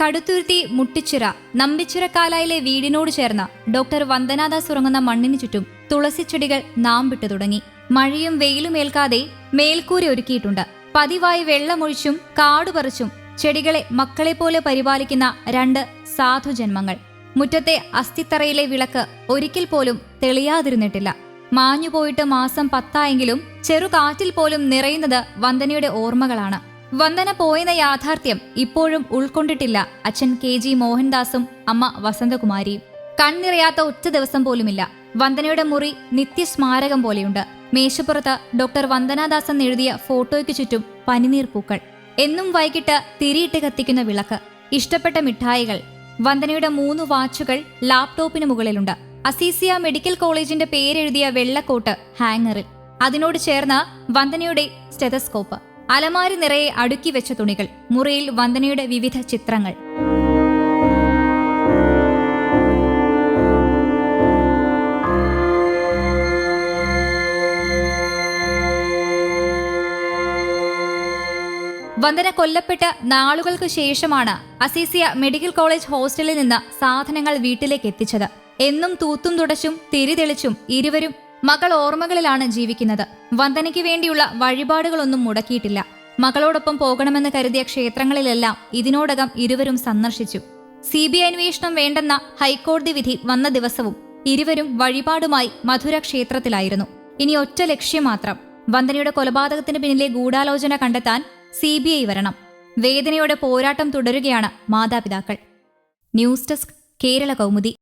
കടുത്തുരുത്തി മുട്ടിച്ചിറ നമ്പിച്ചിറക്കാലായിലെ വീടിനോട് ചേർന്ന ഡോക്ടർ വന്ദനാദാസ് ഉറങ്ങുന്ന മണ്ണിനു ചുറ്റും തുളസിച്ചെടികൾ വിട്ടു തുടങ്ങി. മഴയും വെയിലും ഏൽക്കാതെ മേൽക്കൂര ഒരുക്കിയിട്ടുണ്ട്. പതിവായി വെള്ളമൊഴിച്ചും കാടുപറിച്ചും ചെടികളെ മക്കളെപ്പോലെ പരിപാലിക്കുന്ന രണ്ട് സാധുജന്മങ്ങൾ. മുറ്റത്തെ അസ്ഥിത്തറയിലെ വിളക്ക് ഒരിക്കൽ പോലും തെളിയാതിരുന്നിട്ടില്ല. മാഞ്ഞുപോയിട്ട് മാസം പത്തായെങ്കിലും ചെറുകാറ്റിൽ പോലും നിറയുന്നത് വന്ദനയുടെ ഓർമ്മകളാണ്. വന്ദന പോയെന്ന യാഥാർത്ഥ്യം ഇപ്പോഴും ഉൾക്കൊണ്ടിട്ടില്ല അച്ഛൻ കെ ജി മോഹൻദാസും അമ്മ വസന്തകുമാരിയും കണ്ണിറയാത്ത ഒറ്റ ദിവസം പോലുമില്ല. വന്ദനയുടെ മുറി നിത്യസ്മാരകം പോലെയുണ്ട്. മേശപ്പുറത്ത് ഡോക്ടർ വന്ദനാദാസൻ എഴുതിയ ഫോട്ടോയ്ക്ക് ചുറ്റും പനിനീർ പൂക്കൾ. എന്നും വൈകിട്ട് തിരിയിട്ട് കത്തിക്കുന്ന വിളക്ക്. ഇഷ്ടപ്പെട്ട മിഠായികൾ. വന്ദനയുടെ മൂന്ന് വാച്ചുകൾ ലാപ്ടോപ്പിന് മുകളിലുണ്ട്. അസീസിയ മെഡിക്കൽ കോളേജിന്റെ പേരെഴുതിയ വെള്ളക്കോട്ട് ഹാങ്ങറിൽ. അതിനോട് ചേർന്ന് വന്ദനയുടെ സ്റ്റെതസ്കോപ്പ്. അലമാരി നിറയെ അടുക്കി വെച്ച തുണികൾ മുറിയിൽ വന്ദനയുടെ വിവിധ ചിത്രങ്ങൾ. വന്ദന കൊല്ലപ്പെട്ട നാളുകൾക്ക് ശേഷമാണ് അസീസിയ മെഡിക്കൽ കോളേജ് ഹോസ്റ്റലിൽ നിന്ന് സാധനങ്ങൾ വീട്ടിലേക്ക് എത്തിച്ചത്. എന്നും തൂത്തും തുടച്ചും തിരിതെളിച്ചും ഇരുവരും മകൾ ഓർമ്മകളിലാണ് ജീവിക്കുന്നത്. വന്ദനയ്ക്ക് വേണ്ടിയുള്ള വഴിപാടുകളൊന്നും മുടക്കിയിട്ടില്ല. മകളോടൊപ്പം പോകണമെന്ന് കരുതിയ ക്ഷേത്രങ്ങളിലെല്ലാം ഇതിനോടകം ഇരുവരും സന്ദർശിച്ചു. സി ബി അന്വേഷണം വേണ്ടെന്ന ഹൈക്കോടതി വിധി വന്ന ദിവസവും ഇരുവരും വഴിപാടുമായി മധുര ക്ഷേത്രത്തിലായിരുന്നു. ഇനി ഒറ്റ ലക്ഷ്യം മാത്രം. വന്ദനയുടെ കൊലപാതകത്തിന് പിന്നിലെ ഗൂഢാലോചന കണ്ടെത്താൻ സി ബി ഐ വരണം. വേദനയോടെ പോരാട്ടം തുടരുകയാണ് മാതാപിതാക്കൾ. News desk Kerala Kaumudi.